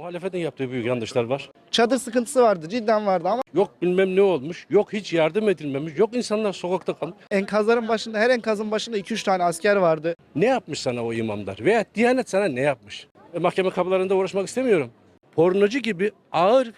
Muhalefetin yaptığı büyük yanlışlar var. Çadır sıkıntısı vardı cidden vardı ama Yok bilmem ne olmuş, yok hiç yardım edilmemiş, yok insanlar sokakta kalmış. enkazların başında her enkazın başında 2-3 tane asker vardı. Ne yapmış sana o imamlar? Veya Diyanet sana ne yapmış? E, mahkeme kapılarında uğraşmak istemiyorum. Pornocu gibi ağır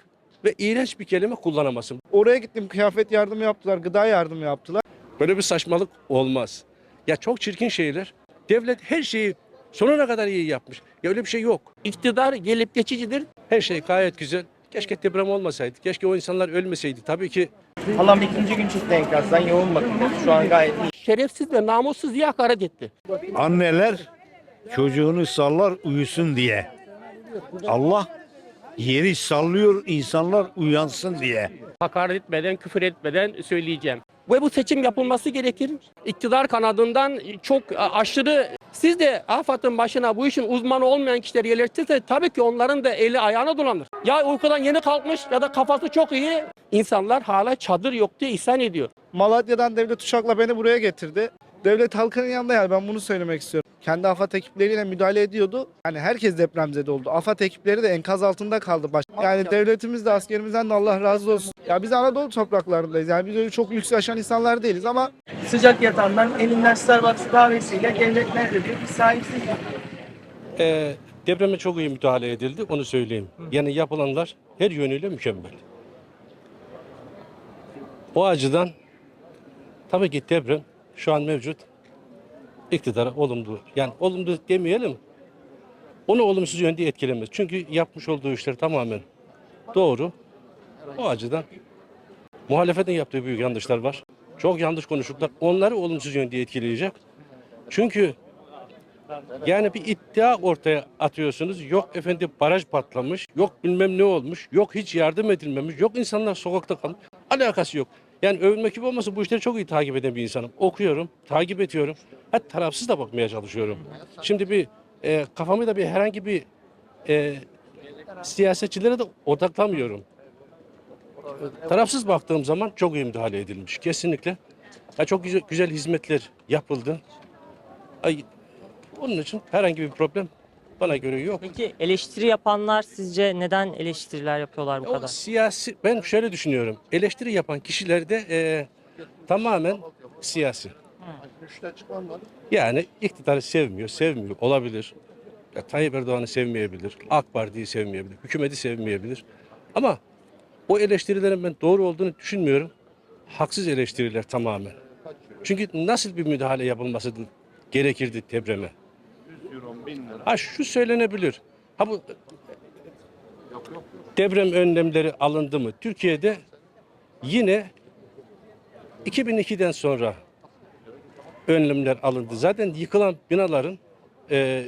ve iğrenç bir kelime kullanamazsın. Oraya gittim kıyafet yardımı yaptılar, gıda yardımı yaptılar. Böyle bir saçmalık olmaz. Ya çok çirkin şeyler. Devlet her şeyi sonuna kadar iyi yapmış. Ya öyle bir şey yok. İktidar gelip geçicidir. Her şey gayet güzel. Keşke deprem olmasaydı. Keşke o insanlar ölmeseydi. Tabii ki Halam ikinci gün çıktı enkazdan yoğun bakımda. Şu an gayet iyi. Şerefsiz ve namussuz diye hakaret etti. Anneler çocuğunu sallar uyusun diye. Allah yeri sallıyor insanlar uyansın diye. Hakaret etmeden, küfür etmeden söyleyeceğim. Ve bu seçim yapılması gerekir. İktidar kanadından çok aşırı siz de AFAD'ın başına bu işin uzmanı olmayan kişileri yerleştirirse tabii ki onların da eli ayağına dolanır. Ya uykudan yeni kalkmış ya da kafası çok iyi. İnsanlar hala çadır yok diye isyan ediyor. Malatya'dan devlet uçakla beni buraya getirdi. Devlet halkının yanında yani ben bunu söylemek istiyorum. Kendi AFAD ekipleriyle müdahale ediyordu. Yani herkes depremzede oldu. AFAD ekipleri de enkaz altında kaldı. Baş. Yani devletimiz de askerimizden de Allah razı olsun. Ya biz Anadolu topraklarındayız. Yani biz öyle çok lüks yaşayan insanlar değiliz ama Sıcak yatandan elinden Starbucks kahvesiyle devlet nerede diyor. Biz sahipsiz. e, depreme çok iyi müdahale edildi. Onu söyleyeyim. Yani yapılanlar her yönüyle mükemmel. O açıdan tabii ki deprem şu an mevcut iktidara olumlu. Yani olumlu demeyelim. Onu olumsuz yönde etkilemez. Çünkü yapmış olduğu işler tamamen doğru. O açıdan muhalefetin yaptığı büyük yanlışlar var. Çok yanlış konuştuklar. Onları olumsuz yönde etkileyecek. Çünkü yani bir iddia ortaya atıyorsunuz. Yok efendim baraj patlamış, yok bilmem ne olmuş, yok hiç yardım edilmemiş, yok insanlar sokakta kalmış. Alakası yok. Yani övünmek gibi olmasa bu işleri çok iyi takip eden bir insanım. Okuyorum, takip ediyorum. Hatta tarafsız da bakmaya çalışıyorum. Şimdi bir e, kafamı da bir herhangi bir e, siyasetçilere de odaklamıyorum. Tarafsız baktığım zaman çok iyi müdahale edilmiş. Kesinlikle. Ya çok güzel, güzel hizmetler yapıldı. Ay, onun için herhangi bir problem bana göre yok. Peki eleştiri yapanlar sizce neden eleştiriler yapıyorlar bu O kadar? siyasi, ben şöyle düşünüyorum. Eleştiri yapan kişiler de e, tamamen siyasi. Yani iktidarı sevmiyor, sevmiyor. Olabilir. Ya, Tayyip Erdoğan'ı sevmeyebilir. AK Parti'yi sevmeyebilir. Hükümeti sevmeyebilir. Ama o eleştirilerin ben doğru olduğunu düşünmüyorum. Haksız eleştiriler tamamen. Çünkü nasıl bir müdahale yapılması gerekirdi depreme? Ha şu söylenebilir. Ha bu deprem önlemleri alındı mı? Türkiye'de yine 2002'den sonra önlemler alındı. Zaten yıkılan binaların e,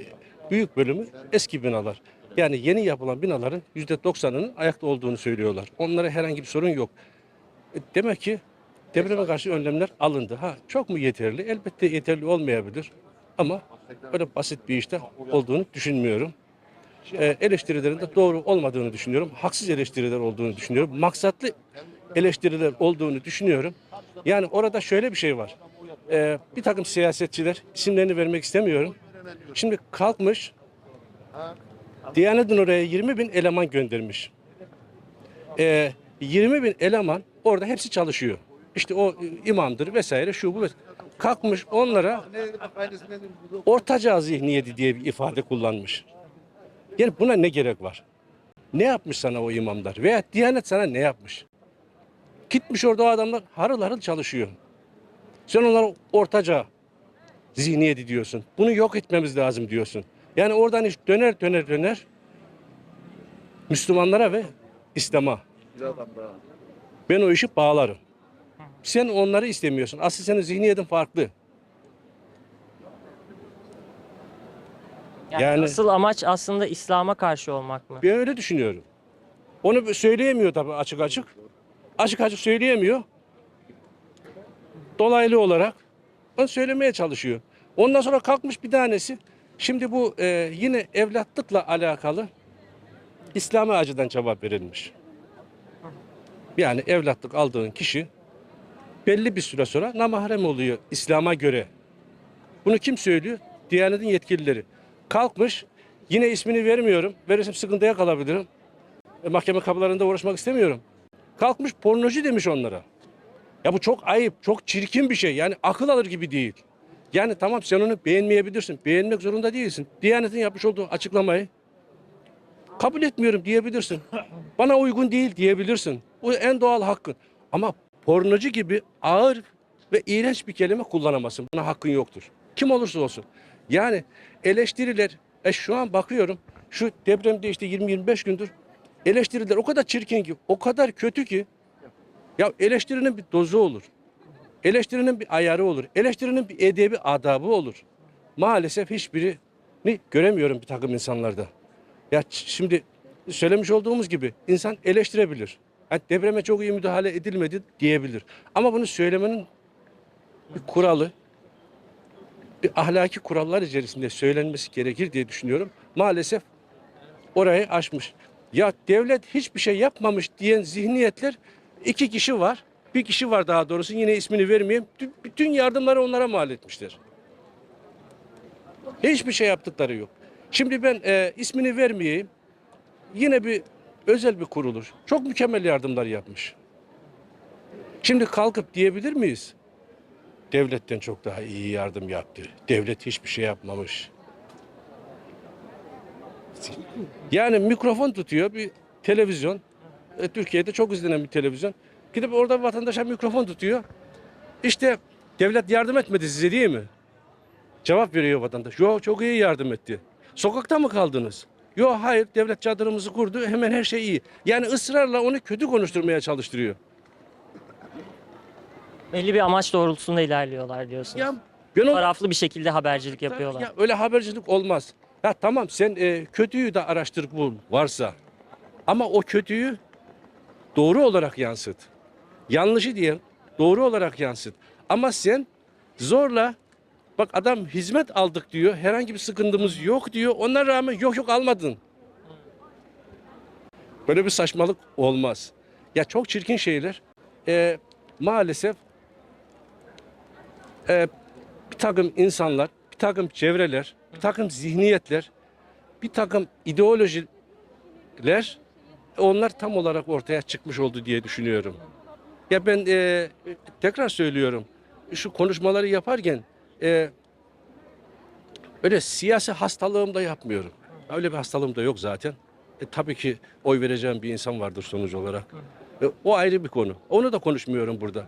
büyük bölümü eski binalar. Yani yeni yapılan binaların %90'ının ayakta olduğunu söylüyorlar. Onlara herhangi bir sorun yok. E, demek ki depreme karşı önlemler alındı. Ha çok mu yeterli? Elbette yeterli olmayabilir. Ama öyle basit bir işte olduğunu düşünmüyorum e, eleştirilerin de doğru olmadığını düşünüyorum. Haksız eleştiriler olduğunu düşünüyorum. Maksatlı eleştiriler olduğunu düşünüyorum. Yani orada şöyle bir şey var. E, bir takım siyasetçiler, isimlerini vermek istemiyorum. Şimdi kalkmış, Diyanet'in oraya 20 bin eleman göndermiş. E, 20 bin eleman orada hepsi çalışıyor. İşte o imamdır vesaire şu bu. vesaire. Kalkmış onlara ortaca zihniyeti diye bir ifade kullanmış. Yani buna ne gerek var? Ne yapmış sana o imamlar? Veya Diyanet sana ne yapmış? Gitmiş orada o adamlar harıl harıl çalışıyor. Sen onlara ortaca zihniyeti diyorsun. Bunu yok etmemiz lazım diyorsun. Yani oradan iş döner döner döner Müslümanlara ve İslam'a. Ben o işi bağlarım. Sen onları istemiyorsun. Asıl senin zihniyetin farklı. Yani, yani- asıl amaç aslında İslam'a karşı olmak mı? Ben öyle düşünüyorum. Onu söyleyemiyor tabii açık açık. Açık açık söyleyemiyor. Dolaylı olarak onu söylemeye çalışıyor. Ondan sonra kalkmış bir tanesi. Şimdi bu e, yine evlatlıkla alakalı İslami acıdan cevap verilmiş. Yani evlatlık aldığın kişi belli bir süre sonra namahrem oluyor İslam'a göre. Bunu kim söylüyor? Diyanet'in yetkilileri. Kalkmış Yine ismini vermiyorum. Verirsem sıkıntıya kalabilirim. E, mahkeme kapılarında uğraşmak istemiyorum. Kalkmış pornocu demiş onlara. Ya bu çok ayıp, çok çirkin bir şey. Yani akıl alır gibi değil. Yani tamam sen onu beğenmeyebilirsin. Beğenmek zorunda değilsin. Diyanet'in yapmış olduğu açıklamayı kabul etmiyorum diyebilirsin. Bana uygun değil diyebilirsin. Bu en doğal hakkın. Ama pornocu gibi ağır ve iğrenç bir kelime kullanamazsın. Buna hakkın yoktur. Kim olursa olsun. Yani eleştiriler, e şu an bakıyorum şu depremde işte 20-25 gündür eleştiriler o kadar çirkin ki, o kadar kötü ki ya eleştirinin bir dozu olur. Eleştirinin bir ayarı olur. Eleştirinin bir edebi adabı olur. Maalesef hiçbirini göremiyorum bir takım insanlarda. Ya şimdi söylemiş olduğumuz gibi insan eleştirebilir. Yani depreme çok iyi müdahale edilmedi diyebilir. Ama bunu söylemenin bir kuralı, bir ahlaki kurallar içerisinde söylenmesi gerekir diye düşünüyorum. Maalesef orayı aşmış. Ya devlet hiçbir şey yapmamış diyen zihniyetler iki kişi var. Bir kişi var daha doğrusu yine ismini vermeyeyim. Tü- Bütün yardımları onlara mal etmişler. Hiçbir şey yaptıkları yok. Şimdi ben e, ismini vermeyeyim. Yine bir özel bir kuruluş. Çok mükemmel yardımlar yapmış. Şimdi kalkıp diyebilir miyiz? Devletten çok daha iyi yardım yaptı. Devlet hiçbir şey yapmamış. Yani mikrofon tutuyor bir televizyon. E, Türkiye'de çok izlenen bir televizyon. Gidip orada vatandaşa mikrofon tutuyor. İşte devlet yardım etmedi size değil mi? Cevap veriyor vatandaş. Yok çok iyi yardım etti. Sokakta mı kaldınız? Yok hayır devlet çadırımızı kurdu hemen her şey iyi. Yani ısrarla onu kötü konuşturmaya çalıştırıyor. Belli bir amaç doğrultusunda ilerliyorlar diyorsunuz. Ya ben o Taraflı bir şekilde habercilik yapıyorlar. Ya öyle habercilik olmaz. Ya tamam sen e, kötüyü de araştır bul varsa. Ama o kötüyü doğru olarak yansıt. Yanlışı diye doğru olarak yansıt. Ama sen zorla bak adam hizmet aldık diyor. Herhangi bir sıkıntımız yok diyor. Ona rağmen yok yok almadın. Böyle bir saçmalık olmaz. Ya çok çirkin şeyler. E, maalesef e, bir takım insanlar, bir takım çevreler, bir takım zihniyetler, bir takım ideolojiler onlar tam olarak ortaya çıkmış oldu diye düşünüyorum. Ya ben e, tekrar söylüyorum. Şu konuşmaları yaparken e, öyle siyasi hastalığım da yapmıyorum. Öyle bir hastalığım da yok zaten. E, tabii ki oy vereceğim bir insan vardır sonuç olarak. E, o ayrı bir konu. Onu da konuşmuyorum burada.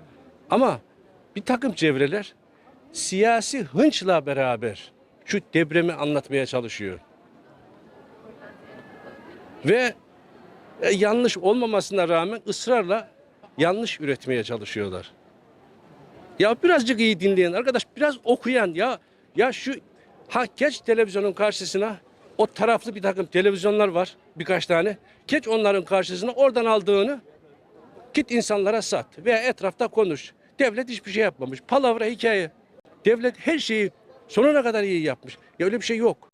Ama bir takım çevreler siyasi hınçla beraber şu depremi anlatmaya çalışıyor. Ve e, yanlış olmamasına rağmen ısrarla yanlış üretmeye çalışıyorlar. Ya birazcık iyi dinleyen arkadaş, biraz okuyan ya ya şu ha geç televizyonun karşısına o taraflı bir takım televizyonlar var birkaç tane. Geç onların karşısına oradan aldığını git insanlara sat veya etrafta konuş. Devlet hiçbir şey yapmamış. Palavra hikaye. Devlet her şeyi sonuna kadar iyi yapmış. Ya öyle bir şey yok.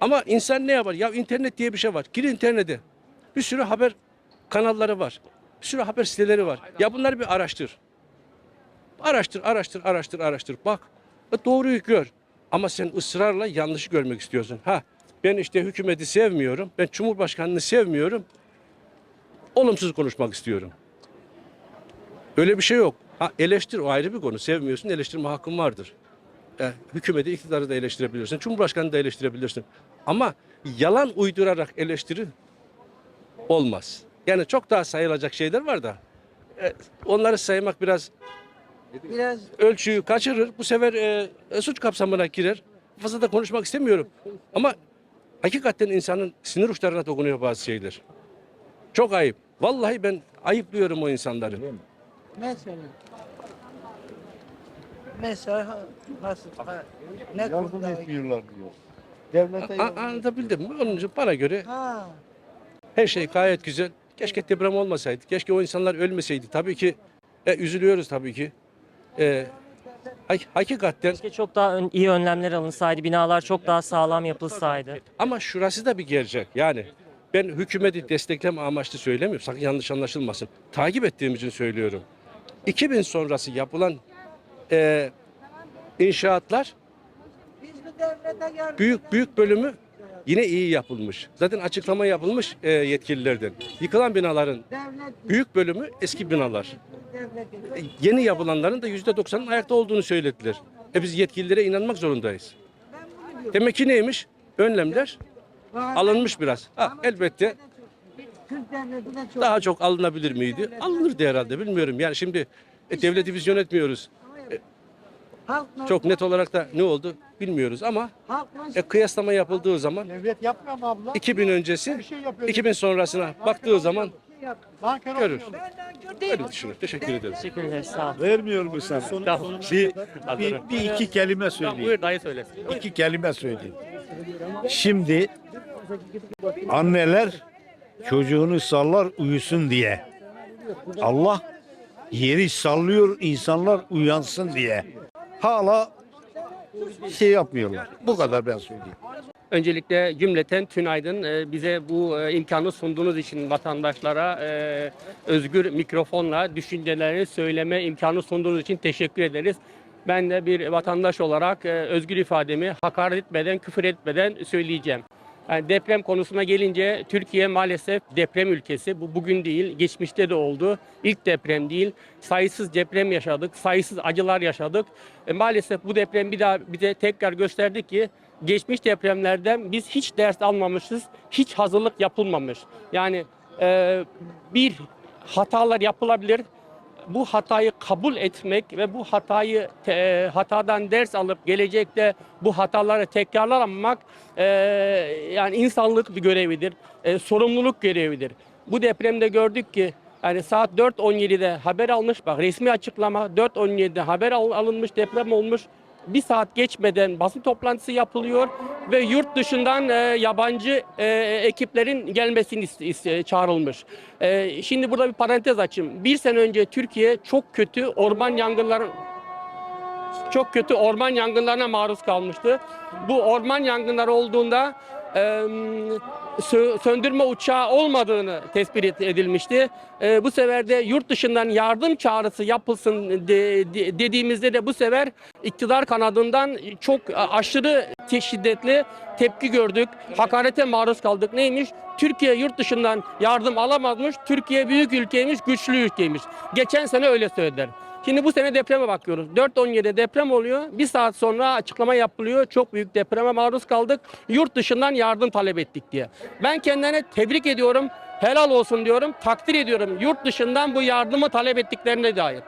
Ama insan ne yapar? Ya internet diye bir şey var. Gir internete. Bir sürü haber kanalları var. Bir sürü haber siteleri var. Ya bunları bir araştır. Araştır, araştır, araştır, araştır. Bak. E, Doğruyu gör. Ama sen ısrarla yanlışı görmek istiyorsun. Ha ben işte hükümeti sevmiyorum. Ben Cumhurbaşkanını sevmiyorum. Olumsuz konuşmak istiyorum. Öyle bir şey yok. Ha eleştir o ayrı bir konu. Sevmiyorsun eleştirme hakkın vardır. E, hükümeti, iktidarı da eleştirebilirsin. Cumhurbaşkanını da eleştirebilirsin. Ama yalan uydurarak eleştiri olmaz. Yani çok daha sayılacak şeyler var da e, onları saymak biraz Biraz ölçüyü kaçırır. Bu sefer e, suç kapsamına girer. Fazla da konuşmak istemiyorum. Ama hakikaten insanın sinir uçlarına dokunuyor bazı şeyler. Çok ayıp. Vallahi ben ayıplıyorum o insanları. mesela mesela nasıl ha, ne konuda etmiyorlar diyor. devlete A- anlatabildim mi? Onun için bana göre ha her şey gayet güzel. Keşke deprem olmasaydı. Keşke o insanlar ölmeseydi. Tabii ki e, üzülüyoruz tabii ki. E, hak- hakikaten Keşke çok daha ön- iyi önlemler alınsaydı, binalar çok daha sağlam yapılsaydı. Ama şurası da bir gerçek. Yani ben hükümeti destekleme amaçlı söylemiyorum. Sakın yanlış anlaşılmasın. Takip ettiğim için söylüyorum. 2000 sonrası yapılan e, inşaatlar büyük büyük bölümü yine iyi yapılmış. Zaten açıklama yapılmış e, yetkililerden. Yıkılan binaların büyük bölümü eski binalar. E, Yeni yapılanların da %90'ın ayakta olduğunu söylediler. E biz yetkililere inanmak zorundayız. Demek ki neymiş? Önlemler alınmış biraz. Ha, elbette daha çok alınabilir miydi? Alınırdı herhalde bilmiyorum. Yani şimdi e, devleti biz yönetmiyoruz. Çok net olarak da ne oldu bilmiyoruz ama e, kıyaslama yapıldığı zaman Devlet yapmıyor mu abla? 2000 öncesi Bir şey yapıyor. 2000 sonrasına baktığı zaman görür. Öyle düşünüyorum. Teşekkür ederim. Teşekkür ederiz. Sağ olun. Vermiyor mu sen? Bir, bir, bir iki kelime Tamam, söyleyeyim. buyur dayı söylesin. İki kelime söyleyeyim. Şimdi anneler çocuğunu sallar uyusun diye. Allah yeri sallıyor insanlar uyansın diye. Hala şey yapmıyorlar. Bu kadar ben söyleyeyim. Öncelikle cümleten tünaydın e, bize bu e, imkanı sunduğunuz için vatandaşlara e, özgür mikrofonla düşünceleri söyleme imkanı sunduğunuz için teşekkür ederiz. Ben de bir vatandaş olarak özgür ifademi hakaret etmeden, küfür etmeden söyleyeceğim. Yani deprem konusuna gelince Türkiye maalesef deprem ülkesi. Bu bugün değil, geçmişte de oldu. İlk deprem değil. Sayısız deprem yaşadık, sayısız acılar yaşadık. E, maalesef bu deprem bir daha bize tekrar gösterdi ki geçmiş depremlerden biz hiç ders almamışız, hiç hazırlık yapılmamış. Yani e, bir hatalar yapılabilir. Bu hatayı kabul etmek ve bu hatayı te- hatadan ders alıp gelecekte bu hataları tekrarlamamak e, yani insanlık bir görevidir, e, sorumluluk görevidir. Bu depremde gördük ki yani saat 4.17'de haber almış bak resmi açıklama 4.17'de haber al- alınmış deprem olmuş bir saat geçmeden basın toplantısı yapılıyor ve yurt dışından e, yabancı e, ekiplerin gelmesini is- is- çağrılmış. E, şimdi burada bir parantez açayım. Bir sene önce Türkiye çok kötü orman yangınları çok kötü orman yangınlarına maruz kalmıştı. Bu orman yangınları olduğunda söndürme uçağı olmadığını tespit edilmişti. E, bu sefer de yurt dışından yardım çağrısı yapılsın de- de- dediğimizde de bu sefer iktidar kanadından çok aşırı şiddetli tepki gördük. Hakarete maruz kaldık. Neymiş? Türkiye yurt dışından yardım alamazmış. Türkiye büyük ülkeymiş, güçlü ülkeymiş. Geçen sene öyle söylediler. Şimdi bu sene depreme bakıyoruz. 4.17'de deprem oluyor. Bir saat sonra açıklama yapılıyor. Çok büyük depreme maruz kaldık. Yurt dışından yardım talep ettik diye. Ben kendilerine tebrik ediyorum. Helal olsun diyorum. Takdir ediyorum. Yurt dışından bu yardımı talep ettiklerine dair.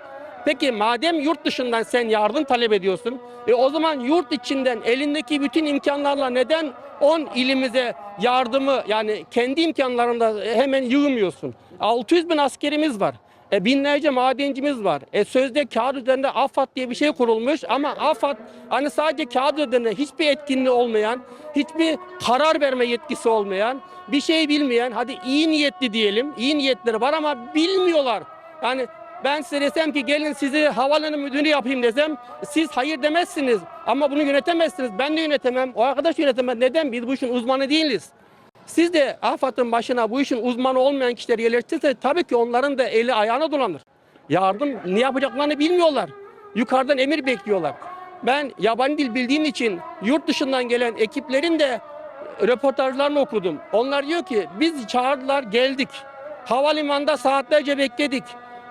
Peki madem yurt dışından sen yardım talep ediyorsun, e o zaman yurt içinden elindeki bütün imkanlarla neden 10 ilimize yardımı yani kendi imkanlarında hemen yığmıyorsun? 600 bin askerimiz var. E, binlerce madencimiz var. E, sözde kağıt üzerinde AFAD diye bir şey kurulmuş ama AFAD hani sadece kağıt üzerinde hiçbir etkinliği olmayan, hiçbir karar verme yetkisi olmayan, bir şey bilmeyen, hadi iyi niyetli diyelim, iyi niyetleri var ama bilmiyorlar. Yani ben size desem ki gelin sizi havaalanı müdürü yapayım desem siz hayır demezsiniz. Ama bunu yönetemezsiniz. Ben de yönetemem. O arkadaş yönetemez. Neden? Biz bu işin uzmanı değiliz. Siz de AFAD'ın başına bu işin uzmanı olmayan kişileri yerleştirirse tabii ki onların da eli ayağına dolanır. Yardım ne yapacaklarını bilmiyorlar. Yukarıdan emir bekliyorlar. Ben yabancı dil bildiğim için yurt dışından gelen ekiplerin de röportajlarını okudum. Onlar diyor ki biz çağırdılar geldik. Havalimanında saatlerce bekledik.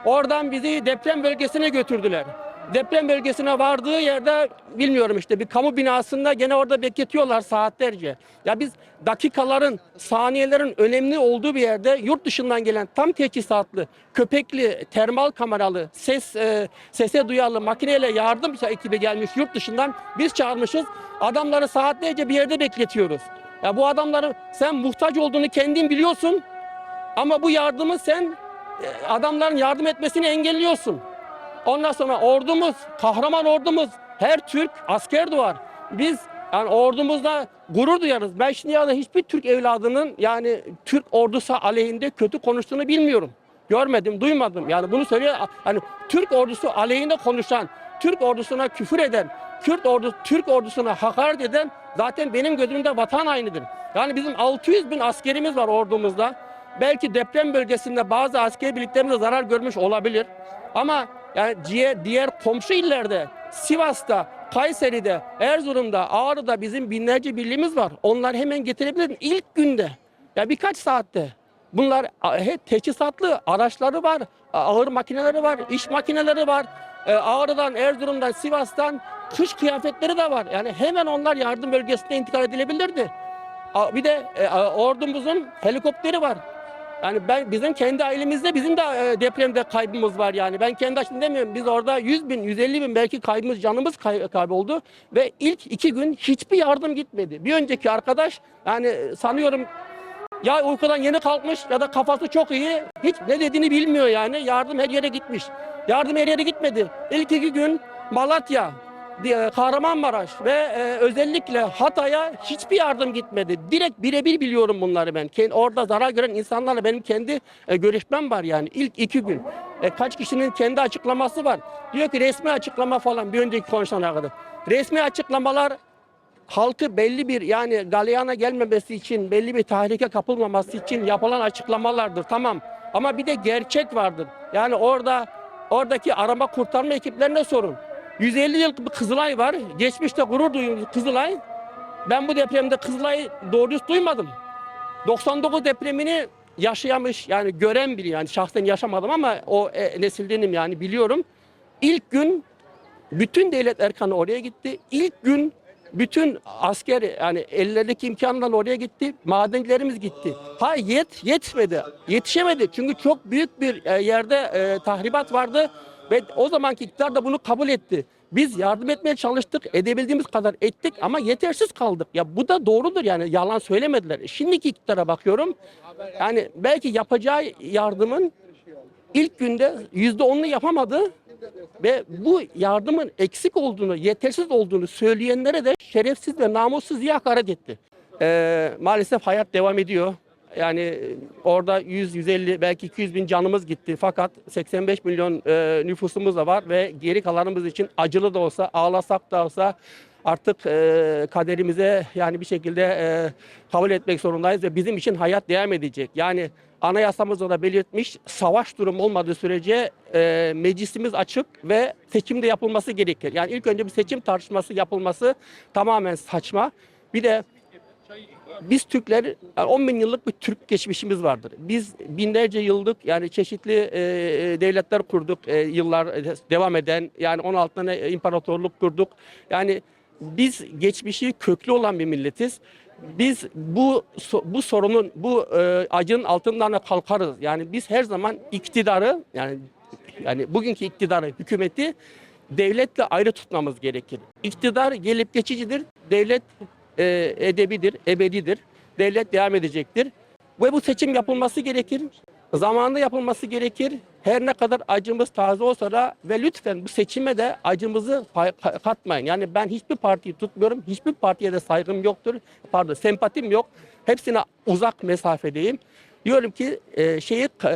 Oradan bizi deprem bölgesine götürdüler. Deprem bölgesine vardığı yerde bilmiyorum işte bir kamu binasında gene orada bekletiyorlar saatlerce. Ya biz dakikaların, saniyelerin önemli olduğu bir yerde yurt dışından gelen tam teçhizatlı, köpekli, termal kameralı, ses e, sese duyarlı makineyle yardım ekibi gelmiş yurt dışından biz çağırmışız. Adamları saatlerce bir yerde bekletiyoruz. Ya bu adamları sen muhtaç olduğunu kendin biliyorsun. Ama bu yardımı sen e, adamların yardım etmesini engelliyorsun. Ondan sonra ordumuz, kahraman ordumuz, her Türk asker doğar. Biz yani ordumuzda gurur duyarız. Ben şimdi yani hiçbir Türk evladının yani Türk ordusu aleyhinde kötü konuştuğunu bilmiyorum. Görmedim, duymadım. Yani bunu söylüyor. Hani Türk ordusu aleyhinde konuşan, Türk ordusuna küfür eden, Kürt ordu, Türk ordusuna hakaret eden zaten benim gözümde vatan hainidir. Yani bizim 600 bin askerimiz var ordumuzda. Belki deprem bölgesinde bazı asker birliklerimiz zarar görmüş olabilir. Ama yani diğer, diğer komşu illerde Sivas'ta Kayseri'de, Erzurum'da, Ağrı'da bizim binlerce birliğimiz var. Onlar hemen getirebilir ilk günde. Ya birkaç saatte. Bunlar a, hep teçhizatlı araçları var, ağır makineleri var, iş makineleri var. E, Ağrı'dan, Erzurum'dan, Sivas'tan kış kıyafetleri de var. Yani hemen onlar yardım bölgesine intikal edilebilirdi. Bir de e, ordumuzun helikopteri var. Yani ben bizim kendi ailemizde bizim de e, depremde kaybımız var yani. Ben kendi açımdan demiyorum. Biz orada 100 bin, 150 bin belki kaybımız, canımız kay- kayboldu. Ve ilk iki gün hiçbir yardım gitmedi. Bir önceki arkadaş yani sanıyorum ya uykudan yeni kalkmış ya da kafası çok iyi. Hiç ne dediğini bilmiyor yani. Yardım her yere gitmiş. Yardım her yere gitmedi. İlk iki gün Malatya, Kahramanmaraş ve e, özellikle Hatay'a hiçbir yardım gitmedi. Direkt birebir biliyorum bunları ben. Ken- Orada zarar gören insanlarla benim kendi e, görüşmem var yani ilk iki gün. E, kaç kişinin kendi açıklaması var. Diyor ki resmi açıklama falan bir önceki konuşana kadar. Resmi açıklamalar halkı belli bir yani galeyana gelmemesi için, belli bir tahrike kapılmaması için yapılan açıklamalardır. Tamam. Ama bir de gerçek vardır. Yani orada oradaki arama kurtarma ekiplerine sorun. 150 yıl Kızılay var. Geçmişte gurur duyuyorum Kızılay. Ben bu depremde Kızılay'ı doğru düz duymadım. 99 depremini yaşayamış yani gören biri yani şahsen yaşamadım ama o e, nesildenim yani biliyorum. İlk gün bütün devlet erkanı oraya gitti. İlk gün bütün asker yani ellerindeki imkanlarla oraya gitti. Madencilerimiz gitti. Ha yet yetmedi. Yetişemedi. Çünkü çok büyük bir e, yerde e, tahribat vardı ve o zamanki iktidar da bunu kabul etti. Biz yardım etmeye çalıştık, edebildiğimiz kadar ettik ama yetersiz kaldık. Ya bu da doğrudur yani yalan söylemediler. Şimdiki iktidara bakıyorum. Yani belki yapacağı yardımın ilk günde yüzde onunu yapamadı ve bu yardımın eksik olduğunu, yetersiz olduğunu söyleyenlere de şerefsiz ve namussuz diye hakaret etti. Ee, maalesef hayat devam ediyor. Yani e, orada 100-150 belki 200 bin canımız gitti. Fakat 85 milyon e, nüfusumuz da var ve geri kalanımız için acılı da olsa, ağlasak da olsa artık e, kaderimize yani bir şekilde e, kabul etmek zorundayız ve bizim için hayat devam edecek. Yani anayasamızda da belirtmiş savaş durumu olmadığı sürece e, meclisimiz açık ve seçim de yapılması gerekir. Yani ilk önce bir seçim tartışması yapılması tamamen saçma. Bir de biz Türkler yani 10 bin yıllık bir Türk geçmişimiz vardır. Biz binlerce yıllık yani çeşitli e, e, devletler kurduk e, yıllar devam eden yani 16 tane imparatorluk kurduk. Yani biz geçmişi köklü olan bir milletiz. Biz bu bu sorunun bu e, acının altından da kalkarız. Yani biz her zaman iktidarı yani yani bugünkü iktidarı hükümeti devletle ayrı tutmamız gerekir. İktidar gelip geçicidir. Devlet e, edebidir, ebedidir. Devlet devam edecektir. Ve bu seçim yapılması gerekir. Zamanında yapılması gerekir. Her ne kadar acımız taze olsa da ve lütfen bu seçime de acımızı katmayın. Yani ben hiçbir partiyi tutmuyorum. Hiçbir partiye de saygım yoktur. Pardon, sempatim yok. Hepsine uzak mesafedeyim. Diyorum ki e, şeyi e,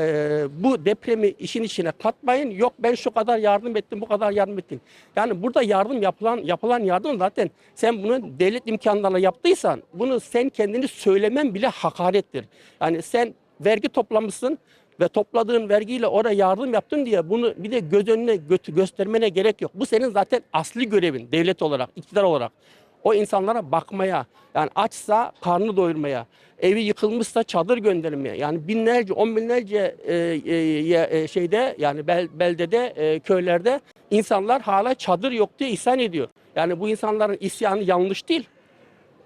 bu depremi işin içine katmayın. Yok ben şu kadar yardım ettim, bu kadar yardım ettim. Yani burada yardım yapılan yapılan yardım zaten sen bunu devlet imkanlarıyla yaptıysan bunu sen kendini söylemen bile hakarettir. Yani sen vergi toplamışsın ve topladığın vergiyle oraya yardım yaptın diye bunu bir de göz önüne gö- göstermene gerek yok. Bu senin zaten asli görevin devlet olarak, iktidar olarak. O insanlara bakmaya, yani açsa karnı doyurmaya, evi yıkılmışsa çadır göndermeye. Yani binlerce, on binlerce e, e, e, şeyde yani bel, beldede, e, köylerde insanlar hala çadır yok diye isyan ediyor. Yani bu insanların isyanı yanlış değil.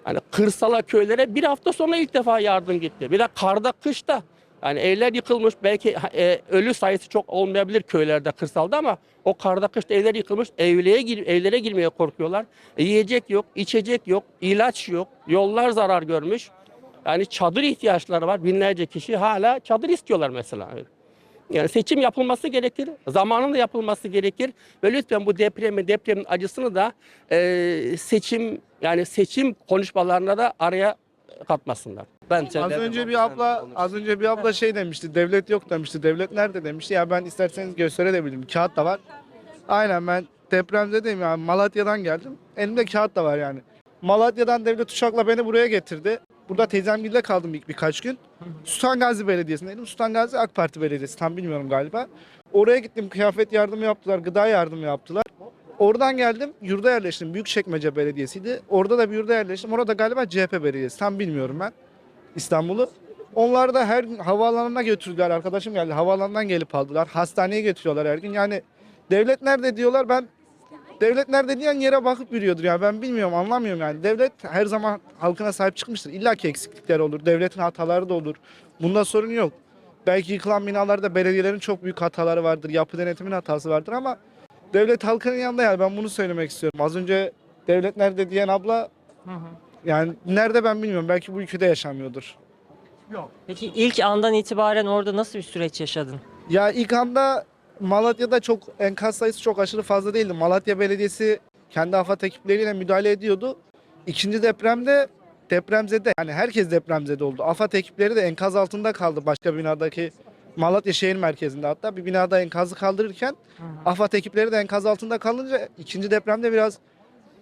Yani kırsala köylere bir hafta sonra ilk defa yardım gitti. Bir de karda kışta. Yani evler yıkılmış belki e, ölü sayısı çok olmayabilir köylerde kırsalda ama o karda kışta evler yıkılmış evlere, gir, evlere girmeye korkuyorlar. E, yiyecek yok, içecek yok, ilaç yok, yollar zarar görmüş. Yani çadır ihtiyaçları var. Binlerce kişi hala çadır istiyorlar mesela. Yani seçim yapılması gerekir. Zamanında yapılması gerekir. Ve lütfen bu depremi, depremin acısını da e, seçim yani seçim konuşmalarına da araya katmasınlar. Ben Az önce bir abla az önce bir abla şey demişti. Devlet yok demişti. Devlet nerede demişti. Ya ben isterseniz gösterebilirim. Kağıt da var. Aynen ben depremzedeyim yani Malatya'dan geldim. Elimde kağıt da var yani. Malatya'dan devlet uçakla beni buraya getirdi. Burada teyzemgille kaldım bir, birkaç gün. Sultan Gazi Belediyesi'ndeydim. Sultan Gazi AK Parti Belediyesi tam bilmiyorum galiba. Oraya gittim kıyafet yardımı yaptılar, gıda yardımı yaptılar. Oradan geldim yurda yerleştim. Büyükçekmece Belediyesi'ydi. Orada da bir yurda yerleştim. Orada galiba CHP Belediyesi. Tam bilmiyorum ben İstanbul'u. Onlar da her gün havaalanına götürdüler. Arkadaşım geldi. Havaalanından gelip aldılar. Hastaneye götürüyorlar her gün. Yani devlet nerede diyorlar. Ben devlet nerede diyen yere bakıp yürüyordur. Yani ben bilmiyorum anlamıyorum yani. Devlet her zaman halkına sahip çıkmıştır. İlla ki eksiklikler olur. Devletin hataları da olur. Bunda sorun yok. Belki yıkılan binalarda belediyelerin çok büyük hataları vardır. Yapı denetimin hatası vardır ama devlet halkının yanında yani ben bunu söylemek istiyorum. Az önce devlet nerede diyen abla yani nerede ben bilmiyorum. Belki bu ülkede yaşamıyordur. Peki ilk andan itibaren orada nasıl bir süreç yaşadın? Ya ilk anda Malatya'da çok enkaz sayısı çok aşırı fazla değildi. Malatya Belediyesi kendi AFAD ekipleriyle müdahale ediyordu. İkinci depremde depremzede yani herkes depremzede oldu. AFAD ekipleri de enkaz altında kaldı başka binadaki Malatya şehir merkezinde hatta bir binada enkazı kaldırırken AFAD ekipleri de enkaz altında kalınca ikinci depremde biraz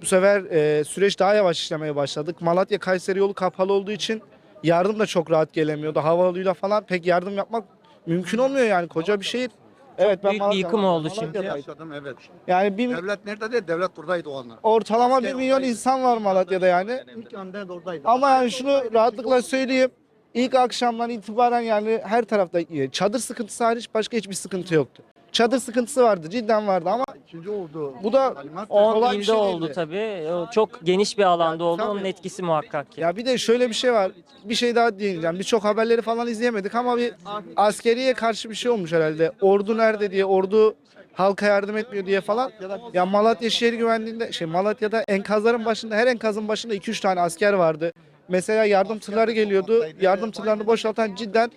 bu sefer e, süreç daha yavaş işlemeye başladık. Malatya Kayseri yolu kapalı olduğu için yardım da çok rahat gelemiyordu. Havalıyla falan pek yardım yapmak mümkün olmuyor yani koca bir şehir. Evet ben büyük bir Malatya- yıkım oldu. Malatya'daydım. Yaşadım evet. Yani bir, Devlet nerede değil, devlet buradaydı o anlar. ortalama bir milyon insan var Malatya'da yani. İlk anda da oradaydı. Ama yani şunu rahatlıkla söyleyeyim. İlk akşamdan itibaren yani her tarafta iyi. çadır sıkıntısı hariç başka hiçbir sıkıntı yoktu. Çadır sıkıntısı vardı cidden vardı ama İkinci oldu. bu da Talimat 10 kolay bir ilde şey oldu değildi. tabii. O Çok geniş bir alanda oldu. Onun etkisi muhakkak ki. Ya bir de şöyle bir şey var. Bir şey daha diyeceğim. Birçok haberleri falan izleyemedik ama bir askeriye karşı bir şey olmuş herhalde. Ordu nerede diye, ordu halka yardım etmiyor diye falan. Ya Malatya şehir güvenliğinde, şey Malatya'da enkazların başında, her enkazın başında 2-3 tane asker vardı. Mesela yardım tırları geliyordu. Yardım tırlarını boşaltan cidden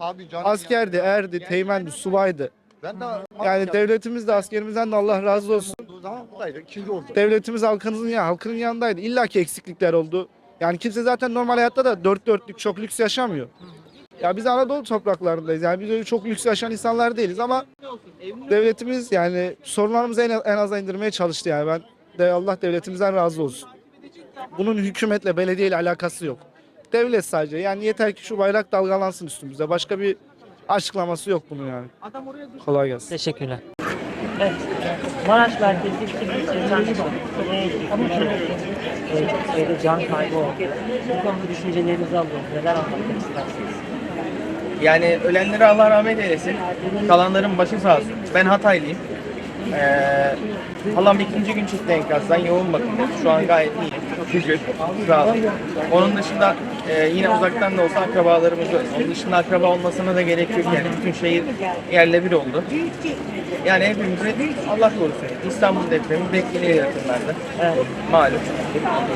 askerdi, erdi, teğmendi, subaydı. Ben de Yani devletimiz de askerimizden de Allah razı olsun. olduğu zaman buradaydı. İkinci oldu. Devletimiz halkımızın ya halkının yanındaydı. İlla ki eksiklikler oldu. Yani kimse zaten normal hayatta da dört dörtlük çok lüks yaşamıyor. Ya biz Anadolu topraklarındayız. Yani biz öyle çok lüks yaşayan insanlar değiliz ama devletimiz yani sorunlarımızı en, en aza indirmeye çalıştı yani. Ben de Allah devletimizden razı olsun. Bunun hükümetle, belediye ile alakası yok. Devlet sadece. Yani yeter ki şu bayrak dalgalansın üstümüzde. Başka bir açıklaması yok bunun yani. Kolay gelsin. Teşekkürler. Evet. Maraş merkezli bir ilçe can kaybı oldu. Bu konuda düşüncelerinizi alıyorum. Neler anlatmak istersiniz? Yani ölenlere Allah rahmet eylesin. Kalanların başı sağ olsun. Ben Hataylıyım. Ee, halam ikinci gün çıktı enkazdan yoğun bakımda. Şu an gayet iyi. Sağ olun. Onun dışında e, yine uzaktan da olsa akrabalarımız var. Onun dışında akraba olmasına da gerek yok yani. Bütün şehir yerle bir oldu. Yani hepimizi Allah korusun. İstanbul depremi bekleniyor yakınlarda. Evet. Malum.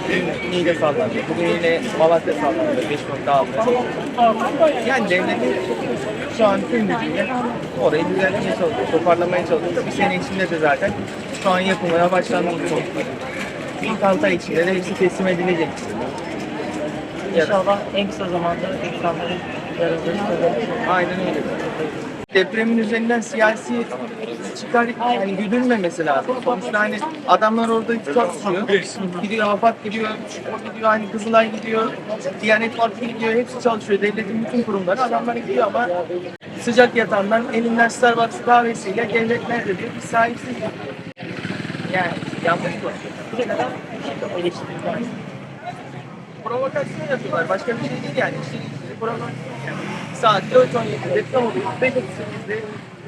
Dün Niğde sallandı. Bugün yine Malatya sallandı. 5.6. Yani devletin şu an tüm gücüyle orayı düzeltmeye çalışıyor, toparlamaya çalışıyor. Bir sene içinde de zaten şu an yapılmaya başlandı. İlk altı içinde de hepsi teslim edilecek. İnşallah en kısa zamanda insanların yaraları Aynen öyle. Depremin üzerinden siyasi çıkar yani güdülmemesi lazım. Sonuçta hani adamlar orada çalışıyor. Gidiyor AFAD gidiyor, o gidiyor hani Kızılay gidiyor, Diyanet Vakfı gidiyor, hepsi çalışıyor. Devletin bütün kurumları adamlar gidiyor ama sıcak yatağından elinden Starbucks kahvesiyle devlet nerede diyor, biz sahipsiz. Yani yanlış bu. Bu neden eleştiriler? Provokasyon yapıyorlar. Başka bir şey değil yani. İşte provokasyon yani. Saat 4.17 deprem oluyor. 5.38'de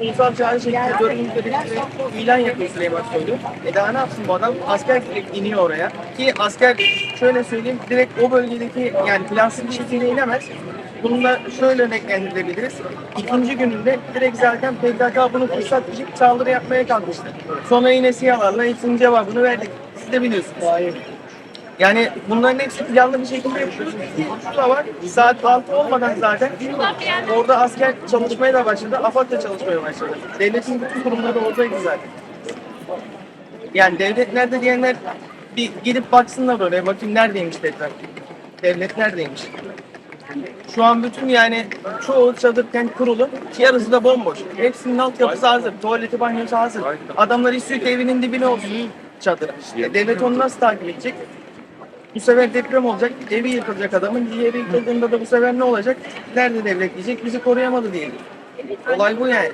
ulusal çağrı şeklinde dördüncü derecede ilan yapıyor Süleyman Soylu. E daha ne yapsın bu adam? Asker direkt iniyor oraya. Ki asker şöyle söyleyeyim direkt o bölgedeki yani plansız bir şekilde inemez. Bunu da şöyle örneklendirilebiliriz. İkinci gününde direkt zaten PKK bunu fırsat bilip saldırı yapmaya kalkıştı. Sonra yine SİHA'larla hepsinin cevabını verdik. Siz de biliyorsunuz. Yani bunların hepsi planlı bir şekilde yapıyoruz. Şu da var, saat 6 olmadan zaten orada asker çalışmaya da başladı, AFAD da çalışmaya başladı. Devletin bütün kurumları oradaydı zaten. Yani devlet nerede diyenler bir gidip baksınlar oraya, bakayım neredeymiş deprem. Devlet neredeymiş? Şu an bütün yani çoğu çadır kent kurulu, yarısı da bomboş. Hepsinin altyapısı hazır, tuvaleti banyosu hazır. Adamlar istiyor ki evinin dibine olsun çadır. E, devlet onu nasıl takip edecek? Bu sefer deprem olacak, evi yıkılacak adamın. Evi yıkıldığında da bu sefer ne olacak? Nerede devlet diyecek? Bizi koruyamadı diyelim. Olay bu yani.